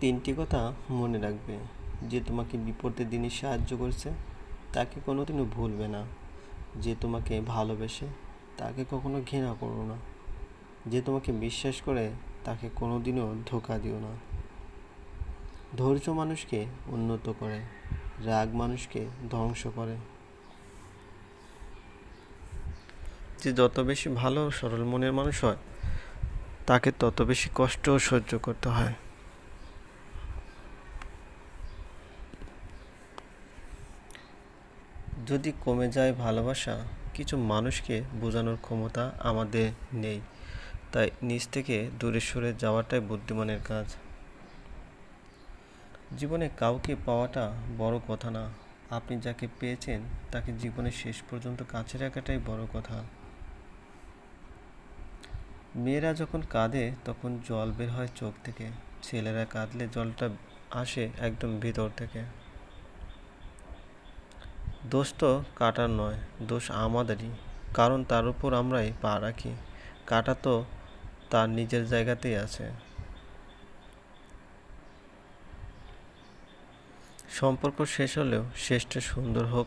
তিনটি কথা মনে রাখবে যে তোমাকে বিপদের দিনে সাহায্য করছে, তাকে কোনোদিনও ভুলবে না। যে তোমাকে ভালোবেসে, তাকে কখনো ঘৃণা করো না। যে তোমাকে বিশ্বাস করে, তাকে কোনোদিনও ধোকা দিও না। ধৈর্য মানুষকে উন্নত করে, রাগ মানুষকে ধ্বংস করে। যে যত বেশি ভালো সরল মনের মানুষ হয়, তাকে তত বেশি কষ্টও সহ্য করতে হয়। যদি কমে যায় ভালোবাসা, কিছু মানুষকে বোঝানোর ক্ষমতা আমাদের নেই। তাই নিজ থেকে দূরে সরে যাওয়াটাই বুদ্ধিমানের কাজ। জীবনে কাউকে পাওয়াটা বড় কথা না। আপনি যাকে পেয়েছেন, তাকে জীবনের শেষ পর্যন্ত কাছে রাখাটাই বড় কথা। মেয়েরা যখন কাঁদে, তখন জল বের হয় চোখ থেকে। ছেলেরা কাঁদলে জলটা আসে একদম ভিতর থেকে। দোষ তো কাটার নয়, দোষ আমাদেরই। কারণ তার উপর আমরাই পা রাখি। কাটা তো তার নিজের জায়গাতেই আছে। সম্পর্ক শেষ হলেও শেষটা সুন্দর হোক।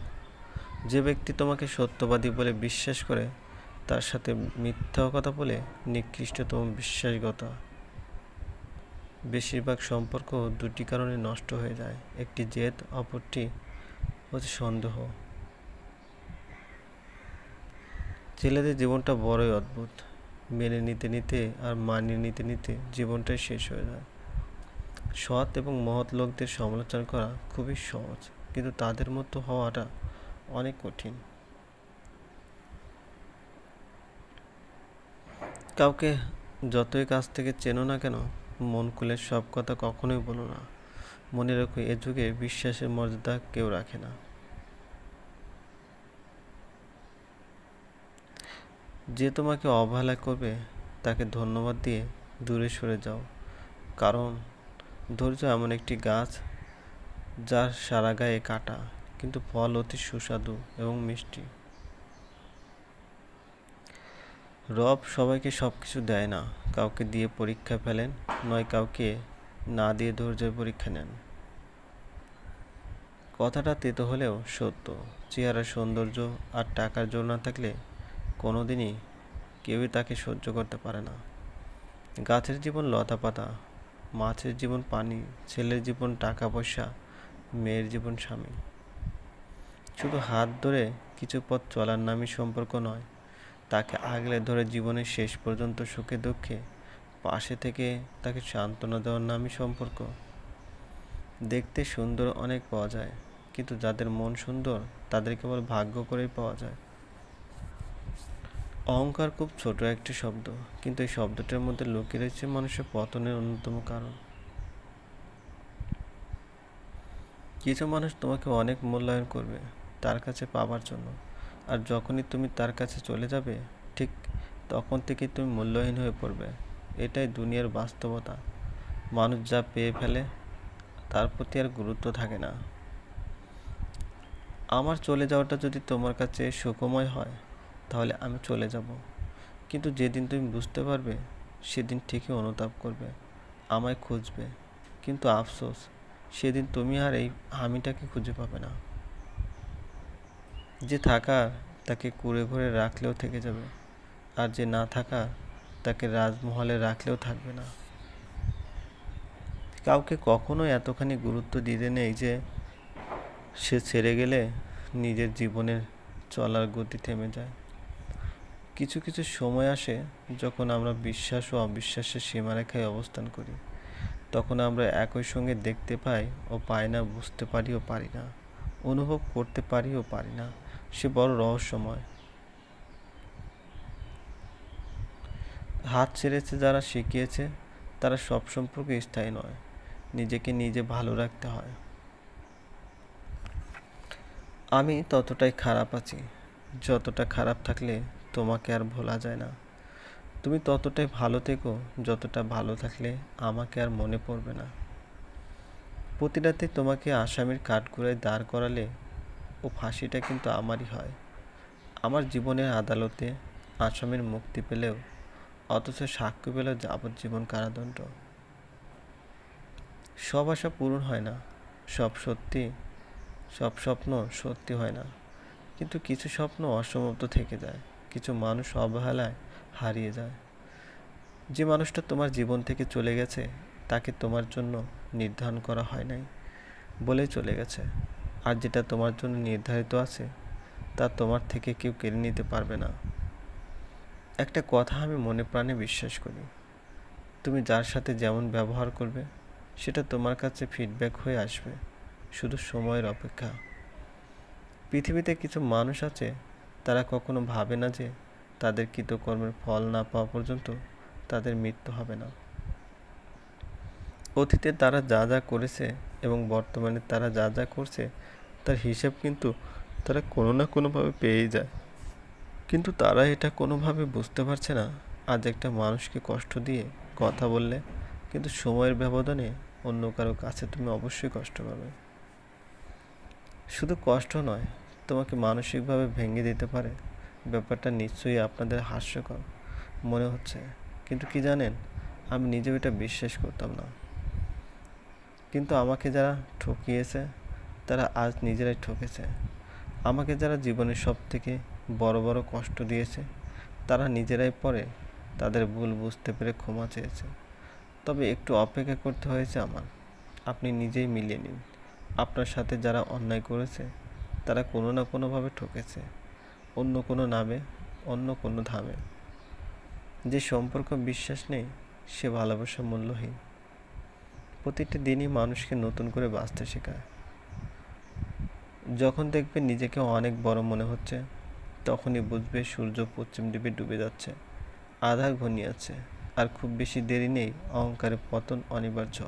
যে ব্যক্তি তোমাকে সত্যবাদী বলে বিশ্বাস করে, তার সাথে মিথ্যা কথা বলে নিকৃষ্টতম বিশ্বাসগতা। বেশিরভাগ সম্পর্ক দুটি কারণে নষ্ট হয়ে যায়। একটি জেদ, অপরটি হচ্ছে সন্দেহ। ছেলেদের জীবনটা বড়ই অদ্ভুত। মেনে নিতে নিতে আর মানিয়ে নিতে নিতে জীবনটাই শেষ হয়ে যায়। সৎ এবং মহৎ লোকদের সমালোচনা করা খুবই সহজ, কিন্তু তাদের মতো হওয়াটা অনেক কঠিন। কাউকে যতই কাছ থেকে চেনো না কেন, মন খুলে সব কথা কখনোই বলো না। মনে রেখো, এ যুগে বিশ্বাসের মর্যাদা কেউ রাখে না। যে তোমাকে অবহেলা করবে, তাকে ধন্যবাদ দিয়ে দূরে সরে যাও। কারণ ধৈর্য এমন একটি গাছ, যার সারা গায়ে কাটা, কিন্তু ফল অতি সুস্বাদু এবং মিষ্টি। রব সবাইকে সব কিছু দেয় না, কাউকে দিয়ে পরীক্ষা ফেলেন, নয় কাউকে না দিয়ে ধৈর্যের পরীক্ষা নেন। কথাটা তেতো হলেও সত্য। চেহারা, সৌন্দর্য আর টাকার জোর না থাকলে কোনোদিনই কেউই তাকে সহ্য করতে পারে না। গাছের জীবন লতা পাতা, মাছের জীবন পানি, ছেলের জীবন টাকা পয়সা, মেয়ের জীবন স্বামী। শুধু হাত ধরে কিছু পথ চলার নামই সম্পর্ক নয়, তাকে আগলে ধরে জীবনের শেষ পর্যন্ত সুখে দুঃখে পাশে থেকে তাকে সান্ত্বনা দেওয়ার নামই সম্পর্ক। দেখতে সুন্দর অনেক পাওয়া যায় কিন্তু যাদের মন সুন্দর, তাদের কেবল ভাগ্য করেই পাওয়া যায়। অহংকার খুব ছোট একটি শব্দ, কিন্তু এই শব্দটির মধ্যে লুকিয়ে রয়েছে মানুষের পতনের অন্যতম কারণ। কিছু মানুষ তোমাকে অনেক মূল্যায়ন করবে, তার কাছে পাবার জন্য। আর যখনই তুমি তার কাছে চলে যাবে, ঠিক তখন থেকে তুমি মূল্যহীন হয়ে পড়বে। এটাই দুনিয়ার বাস্তবতা। মানুষ যা পেয়ে ফেলে, তার প্রতি আর গুরুত্ব থাকে না। আমার চলে যাওয়াটা যদি তোমার কাছে সুখময় হয়, তাহলে আমি চলে যাব। কিন্তু যেদিন তুমি বুঝতে পারবে, সেদিন ঠিকই অনুতাপ করবে, আমায় খুঁজবে। কিন্তু আফসোস, সেদিন তুমি আর এই হামিটাকে খুঁজে পাবে না। যে থাকার তাকে কুড়ে ঘুরে রাখলেও থেকে যাবে। আর যে না থাকা, তাকে রাজমহলে রাখলেও থাকবে না। কাউকে কখনোই এতখানি গুরুত্ব দিতে নেই যে সে ছেড়ে গেলে নিজের জীবনের চলার গতি থেমে যায়। কিছু কিছু সময় আসে যখন আমরা বিশ্বাস ও অবিশ্বাসের সীমারেখায় অবস্থান করি। তখন আমরা একই সঙ্গে দেখতে পাই ও পাই না, বুঝতে পারি ও পারি না, অনুভব করতে পারি ও পারি না। সে বড় রহস্যময়। হাত ছেড়েছে যারা শিখিয়েছে, তারা সব সম্পর্কে স্থায়ী নয়। নিজেকে নিজে ভালো রাখতে হয়। আমি ততটাই খারাপ আছি। যতটা খারাপ থাকলে তোমাকে আর ভোলা যায় না। তুমি ততটাই ভালো থেকো, যতটা ভালো থাকলে আমাকে আর মনে পড়বে না। প্রতি রাতে তোমাকে আসামির কাঠগড়ায় দাঁড় করালে ও ফাঁসিটা কিন্তু আমারই হয়। আমার জীবনের আদালতে আসামির মুক্তি পেলেও, অথচ সাক্ষ্য পেলেও যাবজ্জীবন কারাদণ্ড। সব আশা পূরণ হয় না। সব সত্যি সব স্বপ্ন সত্যি হয় না। কিন্তু কিছু স্বপ্ন অসমাপ্ত থেকে যায়, কিছু মানুষ অবহেলায় হারিয়ে যায়। যে মানুষটা তোমার জীবন থেকে চলে গেছে, তাকে তোমার জন্য নির্ধারণ করা হয় নাই বলেই চলে গেছে। আর যেটা তোমার জন্য নির্ধারিত আছে, তা তোমার থেকে কেউ কেড়ে নিতে পারবে না। একটা কথা আমি মনে প্রাণে বিশ্বাস করি। তুমি যার সাথে যেমন ব্যবহার করবে, সেটা তোমার কাছে ফিডব্যাক হয়ে আসবে। শুধু সময়ের অপেক্ষা। পৃথিবীতে কিছু মানুষ আছে, তারা কখনো ভাবে না যে তাদের কৃতকর্মের ফল না পাওয়া পর্যন্ত তাদের মৃত্যু হবে না। অতীতে তারা যা যা করেছে এবং বর্তমানে তারা যা যা করছে, তার হিসেব কিন্তু তারা কোনো না কোনোভাবে পেয়েই যায়। কিন্তু তারা এটা কোনোভাবে বুঝতে পারছে না। আজ একটা মানুষকে কষ্ট দিয়ে কথা বললে কিন্তু সময়ের ব্যবধানে অন্য কারও কাছে তুমি অবশ্যই কষ্ট পাবে। শুধু কষ্ট নয়, তোমাকে মানসিকভাবে ভেঙে দিতে পারে। ব্যাপারটা নিশ্চয়ই আপনাদের হাস্যকর মনে হচ্ছে। কিন্তু কি জানেন, আমি নিজেও এটা বিশ্বাস করতাম না। কিন্তু আমাকে যারা ঠকিয়েছে, তারা আজ নিজেরাই ঠকেছে। আমাকে যারা জীবনের সব থেকে বড় বড় কষ্ট দিয়েছে, তারা নিজেরাই পরে তাদের ভুল বুঝতে পেরে ক্ষমা চেয়েছে। তবে একটু অপেক্ষা করতে হয়েছে আমার। আপনি নিজেই মিলিয়ে নিন। আপনার সাথে যারা অন্যায় করেছে, তারা কোনো না কোনোভাবে ঠকেছে। অন্য কোনো নামে, অন্য কোনো ধামে। যে সম্পর্ক বিশ্বাস নেই, সে ভালোবাসা মূল্যহীন প্রতিটি দিনই মানুষকে নতুন করে বাঁচতে শেখায়। যখন দেখবে নিজেকে অনেক বড় মনে হচ্ছে, তখনই বুঝবে সূর্য পশ্চিম দিকে ডুবে যাচ্ছে আধা ঘনিয়েছে আর খুব বেশি দেরি নেই, অহংকারের পতন অনিবার্য।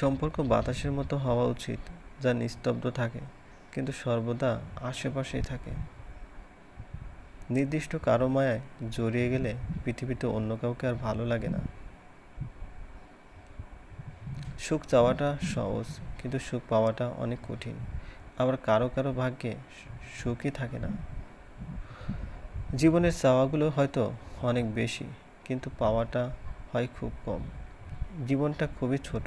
সম্পর্ক বাতাসের মতো হওয়া উচিত, যা নিস্তব্ধ থাকে, কিন্তু সর্বদা আশেপাশেই থাকে। নির্দিষ্ট কারও মায়ায় জড়িয়ে গেলে পৃথিবীতে অন্য কাউকে আর ভালো লাগে না। সুখ চাওয়াটা সহজ, কিন্তু সুখ পাওয়াটা অনেক কঠিন। আবার কারও কারও ভাগ্যে সুখই থাকে না। জীবনের চাওয়াগুলো হয়তো অনেক বেশি, কিন্তু পাওয়াটা হয় খুব কম। জীবনটা খুবই ছোট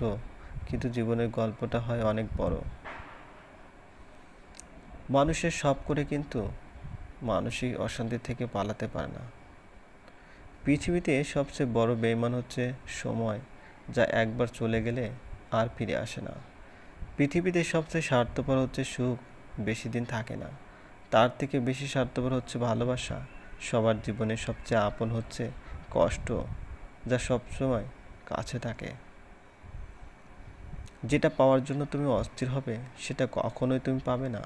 কিন্তু জীবনের গল্পটা হয় অনেক বড়। মানুষের সব করে কিন্তু মানসিক অশান্তি থেকে পালাতে পারে না। পৃথিবীতে সবচেয়ে বড় বেইমান হচ্ছে সময়, যা একবার চলে গেলে আর ফিরে আসে না। পৃথিবীতে সবচেয়ে স্বার্থপর হচ্ছে সুখ, বেশি দিন থাকে না। তার থেকে বেশি স্বার্থপর হচ্ছে ভালোবাসা। সবার জীবনে সবচেয়ে আপন হচ্ছে কষ্ট, যা সবসময় কাছে থাকে। যেটা পাওয়ার জন্য তুমি অস্থির হবে, সেটা কখনোই তুমি পাবে না।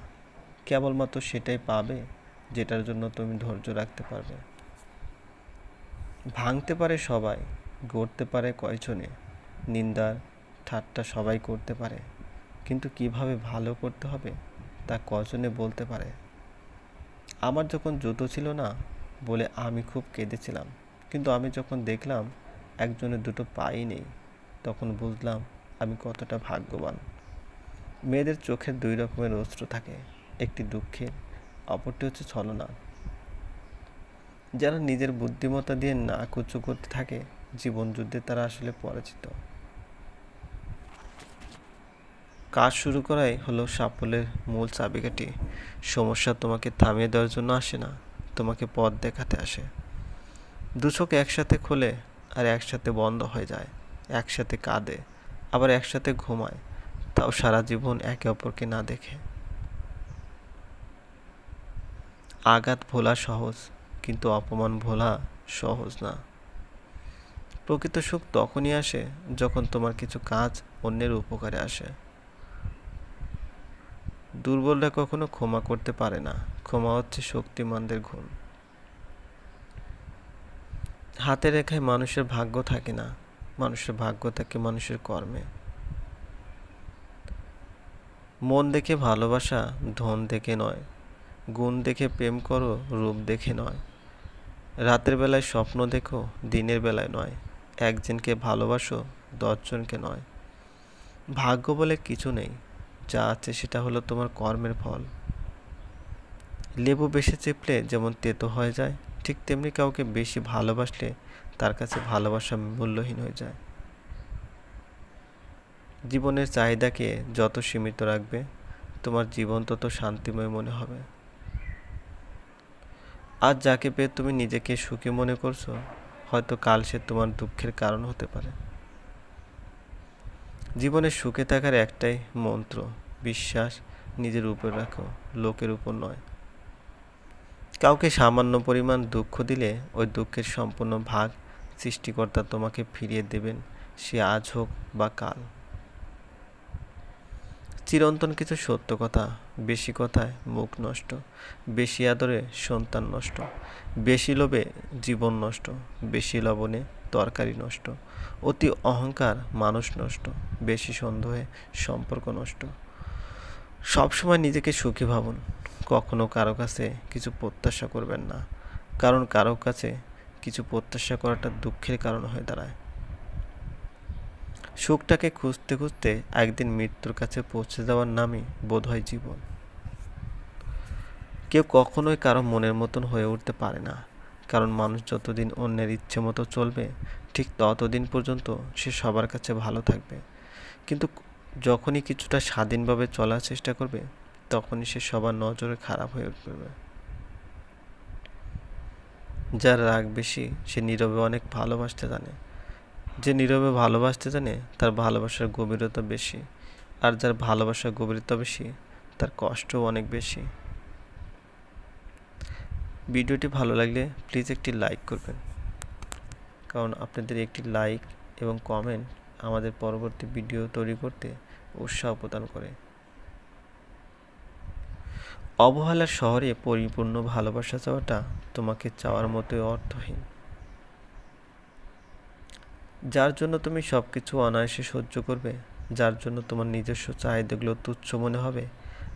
কেবলমাত্র সেটাই পাবে, যেটার জন্য তুমি ধৈর্য রাখতে পারবে। ভাঙতে পারে সবাই, গড়তে পারে কয়জনে। নিন্দার ঠাট্টা সবাই করতে পারে। কিন্তু কীভাবে ভালো করতে হবে, তা কজনে বলতে পারে। আমার যখন জুতো ছিল না, বলে আমি খুব কেঁদেছিলাম। কিন্তু আমি যখন দেখলাম, একজনের দুটো পাই নেই, তখন বুঝলাম আমি কতটা ভাগ্যবান। মেয়েদের চোখের দুই রকমের অস্ত্র থাকে, একটি দুঃখের, অপরটি হচ্ছে ছলনা যারা নিজের বুদ্ধিমত্তা দিয়ে না কুচু করতে থাকে জীবন যুদ্ধে তারা আসলে পরাজিত। কাজ শুরু করাই হলো সাফল্যের মূল চাবিকাঠি। সমস্যা তোমাকে থামিয়ে দেওয়ার জন্য আসে না, তোমাকে পথ দেখাতে আসে। দু চোখ একসাথে খোলে আর একসাথে বন্ধ হয়ে যায়, একসাথে কাঁদে। আবার একসাথে ঘুমায়, তাও সারা জীবন একে অপরকে না দেখে। আঘাত ভোলা সহজ, কিন্তু অপমান ভোলা সহজ না। প্রকৃত সুখ তখনই আসে যখন তোমার কিছু কাজ অন্যের উপকারে আসে। দুর্বলরা কখনো ক্ষমা করতে পারে না, ক্ষমা হচ্ছে শক্তিমানদের গুণ হাতে রেখায় মানুষের ভাগ্য থাকে না মানুষের ভাগ্য থাকে মানুষের কর্মে। মন দেখে ভালোবাসা ধন দেখে নয়, গুণ দেখে প্রেম করো রূপ দেখে নয়। রাতের বেলায় স্বপ্ন দেখো, দিনের বেলায় নয়। একজনকে ভালোবাসো, দশজনকে নয়। ভাগ্য বলে কিছু নেই, যা আছে সেটা হলো তোমার কর্মের ফল। লেবু বেশি চেপলে যেমন তেতো হয়ে যায় ঠিক তেমনি কাউকে বেশি ভালোবাসলে তার কাছে ভালোবাসা মূল্যহীন হয়ে যায়। জীবনের চাহিদাকে যত সীমিত রাখবে, তোমার জীবন তত শান্তিময় মনে হবে। আজ যাকে পেয়ে তুমি নিজেকে সুখী মনে করছ, হয়তো কাল সে তোমার দুঃখের কারণ হতে পারে। জীবনে সুখে থাকার একটাই মন্ত্র, বিশ্বাস নিজের উপর রাখো, লোকের উপর নয়। কাউকে সামান্য পরিমাণ দুঃখ দিলে ওই দুঃখের সম্পূর্ণ ভাগ সৃষ্টিকর্তা তোমাকে ফিরিয়ে দেবেন, সে আজ হোক বা কাল। চিরন্তন কিছু সত্য কথা, বেশি কথায় মুখ নষ্ট, বেশি আদরে সন্তান নষ্ট, বেশি লোভে জীবন নষ্ট, বেশি লবণে তরকারি নষ্ট, অতি অহংকার মানুষ নষ্ট, বেশি সন্দেহে সম্পর্ক নষ্ট। সবসময় নিজেকে সুখী ভাবুন। কখনো কারও কাছে কিছু প্রত্যাশা করবেন না। কারণ কারও কাছে কিছু প্রত্যাশা করাটা দুঃখের কারণ হয়ে দাঁড়ায়। সুখটাকে খুঁজতে খুঁজতে একদিন মৃত্যুর কাছে পৌঁছে যাওয়ার নামই বোধ হয় জীবন। কেউ কখনোই কারও মনের মতন হয়ে উঠতে পারে না। কারণ মানুষ যতদিন অন্যের ইচ্ছে মতো চলবে, ঠিক ততদিন পর্যন্ত সে সবার কাছে ভালো থাকবে। কিন্তু যখনই কিছুটা স্বাধীনভাবে চলার চেষ্টা করবে, তখনই সে সবার নজরে খারাপ হয়ে উঠবে। যার রাগ বেশি, সে নীরবে অনেক ভালোবাসতে জানে। যে নীরবে ভালোবাসতে জানে, তার ভালোবাসার গভীরতা বেশি। আর যার ভালোবাসার গভীরতা বেশি, তার কষ্টও অনেক বেশি। ভিডিওটি ভালো লাগলে প্লিজ একটি লাইক করবেন। কারণ আপনাদের একটি লাইক এবং কমেন্ট আমাদের পরবর্তী ভিডিও তৈরি করতে উৎসাহ প্রদান করে। অবহেলার শহরে পরিপূর্ণ ভালোবাসা চাওয়াটা তোমাকে চাওয়ার মতোই অর্থহীন। যার জন্য তুমি সব কিছু অনায়াসে সহ্য করবে, যার জন্য তোমার নিজস্ব চাহিদাগুলো তুচ্ছ মনে হবে,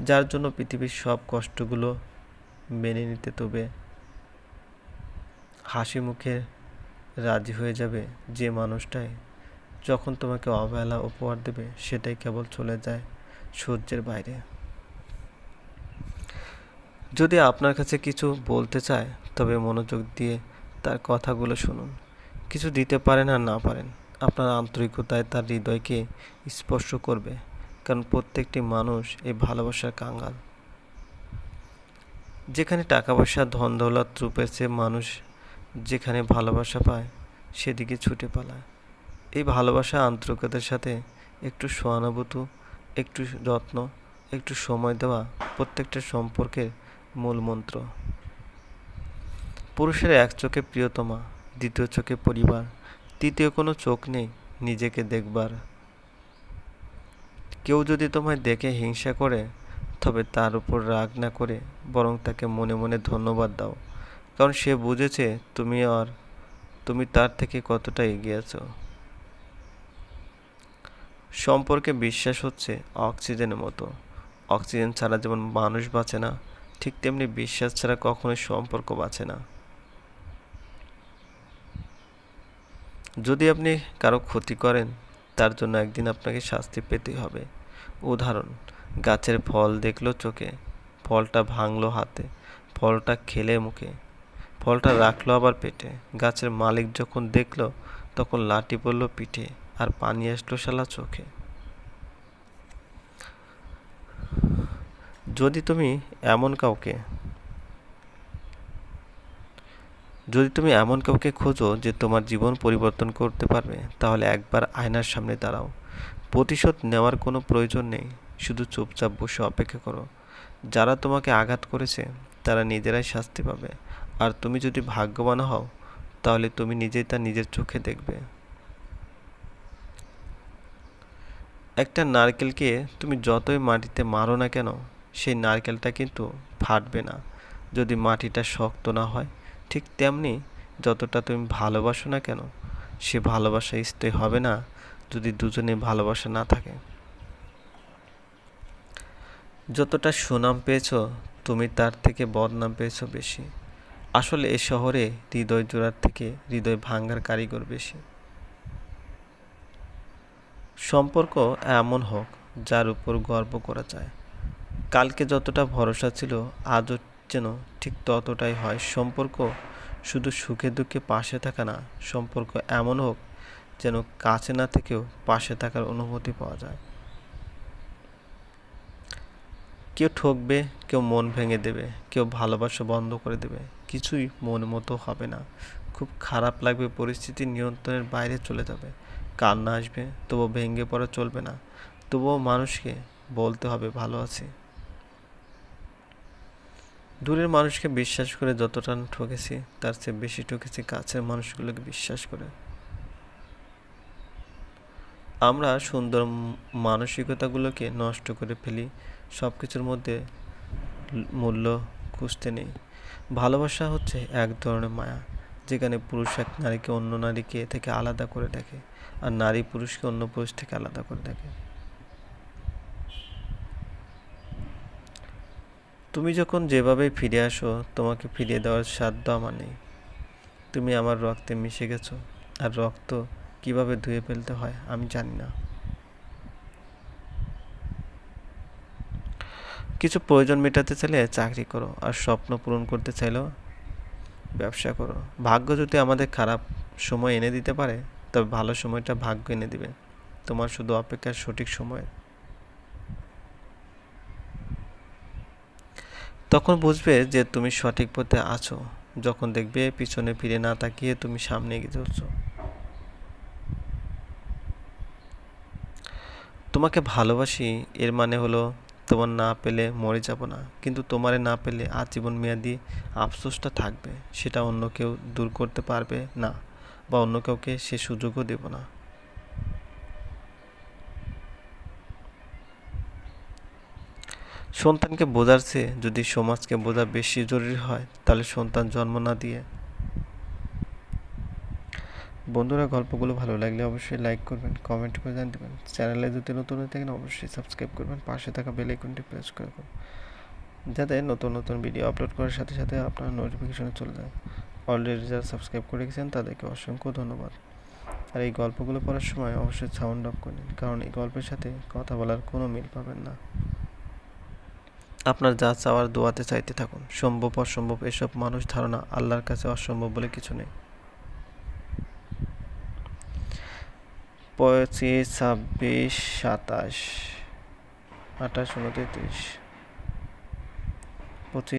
যার জন্য পৃথিবীর সব কষ্টগুলো মেনে নিতে তবে হাসি মুখে রাজি হয়ে যাবে যে মানুষটাই যখন তোমাকে অবহেলা উপহার দেবে, সেটাই কেবল চলে যায় সূর্যের বাইরে। যদি আপনার কাছে কিছু বলতে চায়, তবে মনোযোগ দিয়ে তার কথাগুলো শুনুন। কিছু দিতে পারেন আর না পারেন, আপনার আন্তরিকতায় তার হৃদয়কে স্পর্শ করবে, কারণ প্রত্যেকটি মানুষ এই ভালোবাসার কাঙ্গাল। যেখানে টাকা পয়সা ধন দৌলত চেয়ে মানুষ যেখানে ভালোবাসা পায়, সেদিকে ছুটে পালায়। এই ভালোবাসা আন্তরিকতার সাথে একটু সহানুভূতি, একটু যত্ন, একটু সময় দেওয়া প্রত্যেকটা সম্পর্কের মূল মন্ত্র। পুরুষের এক চোখে প্রিয়তমা, দ্বিতীয় চোখে পরিবার, তৃতীয় কোনো চোখ নেই নিজেকে দেখবার। কেউ যদি তোমায় দেখে হিংসা করে, তবে তার উপর রাগ না করে বরং তাকে মনে মনে ধন্যবাদ দাও। কারণ সে বুঝেছে তুমি আর তুমি তার থেকে কতটা এগিয়ে আছো। সম্পর্কে বিশ্বাস হচ্ছে অক্সিজেনের মতো। অক্সিজেন ছাড়া যেমন মানুষ বাঁচে না, ঠিক তেমনি বিশ্বাস ছাড়া কখনোই সম্পর্ক বাঁচে না। যদি আপনি কারও ক্ষতি করেন, তার জন্য একদিন আপনাকে শাস্তি পেতেই হবে। উদাহরণ, গাছের ফল দেখল চোখে, ফলটা ভাঙলো হাতে, ফলটা খেলে মুখে, ফলটা রাখল আবার পেটে, গাছের মালিক যখন দেখল, তখন লাঠি পড়ল পিঠে। আর পানি আসলো শালা চোখে। যদি তুমি এমন কাউকে, যদি তুমি এমন কাউকে খোঁজো যে তোমার জীবন পরিবর্তন করতে পারবে, তাহলে একবার আয়নার সামনে দাঁড়াও। প্রতিশোধ নেওয়ার কোনো প্রয়োজন নেই, শুধু চুপচাপ বসে অপেক্ষা করো। যারা তোমাকে আঘাত করেছে, তারা নিজেরাই শাস্তি পাবে। আর তুমি যদি ভাগ্যবান হও, তাহলে তুমি নিজেই তা নিজের চোখে দেখবে। একটা নারকেলকে তুমি যতই মাটিতে মারো না কেন, সেই নারকেলটা কিন্তু ফাটবে না। যদি মাটিটা শক্ত না হয়, ঠিক তেমনি যতটা তুমি ভালোবাসো না কেন, সে ভালোবাসা স্থায়ী হবে না যদি দুজনে ভালোবাসা না থাকে। যতটা সুনাম পেয়েছ, তুমি তার থেকে বদনাম পেয়েছ বেশি। আসলে এ শহরে হৃদয় জোড়ার থেকে হৃদয় ভাঙ্গার কারিগর বেশি। সম্পর্ক এমন হোক যার উপর গর্ব করা যায়। কালকে যতটা ভরসা ছিল, আজও যেন ঠিক ততটাই হয়। সম্পর্ক শুধু সুখে দুঃখে পাশে থাকা না, সম্পর্ক এমন হোক যেন কাছে না থেকেও পাশে থাকার অনুভূতি পাওয়া যায়। কেউ ঠকবে, কেউ মন ভেঙে দেবে, কেউ ভালোবাসা বন্ধ করে দেবে, কিছুই মন মতো হবে না। খুব খারাপ লাগবে, পরিস্থিতি নিয়ন্ত্রণের বাইরে চলে যাবে। কান্না আসবে, তবুও ভেঙে পড়া চলবে না। তবুও মানুষকে বলতে হবে, ভালো আছি। দূরের মানুষকে বিশ্বাস করে যতটা ঠকেছি, তার চেয়ে বেশি ঠকেছি কাছের মানুষগুলোকে বিশ্বাস করে। আমরা সুন্দর মানসিকতাগুলোকে নষ্ট করে ফেলি সব কিছুর মধ্যে মূল্য খুঁজতে নেই। ভালোবাসা হচ্ছে এক ধরনের মায়া, যেখানে পুরুষ এক নারীকে অন্য নারীকে থেকে আলাদা করে দেখে। আর নারী পুরুষকে অন্য পুরুষ থেকে আলাদা করে দেখে। তুমি যখন যেভাবে ফিরে আসো, তোমাকে ফিরিয়ে দেওয়ার সাধ্য আমার নেই। তুমি আমার রক্তে মিশে গেছো, আর রক্ত কীভাবে ধুয়ে ফেলতে হয় আমি জানি না। কিছু প্রয়োজন মেটাতে চাইলে চাকরি করো, আর স্বপ্ন পূরণ করতে চাইলেও ব্যবসা করো। ভাগ্য যদি আমাদের খারাপ সময় এনে দিতে পারে তবে ভালো সময়টা ভাগ্য এনে দিবে। তোমার শুধু অপেক্ষার সঠিক সময়। তখন বুঝবে যে তুমি সঠিক পথে আছো। যখন দেখবে পিছনে ফিরে না তাকিয়ে তুমি সামনে এগিয়ে চলছো। তোমাকে ভালোবাসি, এর মানে হলো তোমার না পেলে মরে যাব না। কিন্তু তোমারে না পেলে আজীবন মেয়াদি আফসোসটা থাকবে। সেটা অন্য কেউ দূর করতে পারবে না। বা অন্য কাউকে সে সুযোগও দেব না। সন্তানকে বোঝার চেয়ে যদি সমাজকে বোঝা বেশি জরুরি হয়, তাহলে সন্তান জন্ম না দিয়ে। বন্ধুরা, গল্পগুলো ভালো লাগলে অবশ্যই লাইক করবেন কমেন্ট করে জানতে পারেন চ্যানেলে যদি নতুন হয়ে থাকেন, অবশ্যই সাবস্ক্রাইব করবেন, পাশে থাকা বেল আইকনটি প্রেস করে যাতে নতুন নতুন ভিডিও আপলোড করার সাথে সাথে আপনার নোটিফিকেশনে চলে যায়। অলরেডি যারা সাবস্ক্রাইব করে রেখেছেন তাদেরকে অসংখ্য ধন্যবাদ। আর এই গল্পগুলো পড়ার সময় অবশ্যই সাউন্ড অফ করে নিন, কারণ এই গল্পের সাথে কথা বলার কোনো মিল পাবেন না। আপনার যা চাওয়ার দোয়াতে চাইতে থাকুন, সম্ভব অসম্ভব এসব মানুষ ধারণা আল্লাহর কাছে অসম্ভব বলে কিছু নেই। পঁচিশ, ছাব্বিশ, সাতাশ, আঠাশ, উনত্রিশ পঁচিশ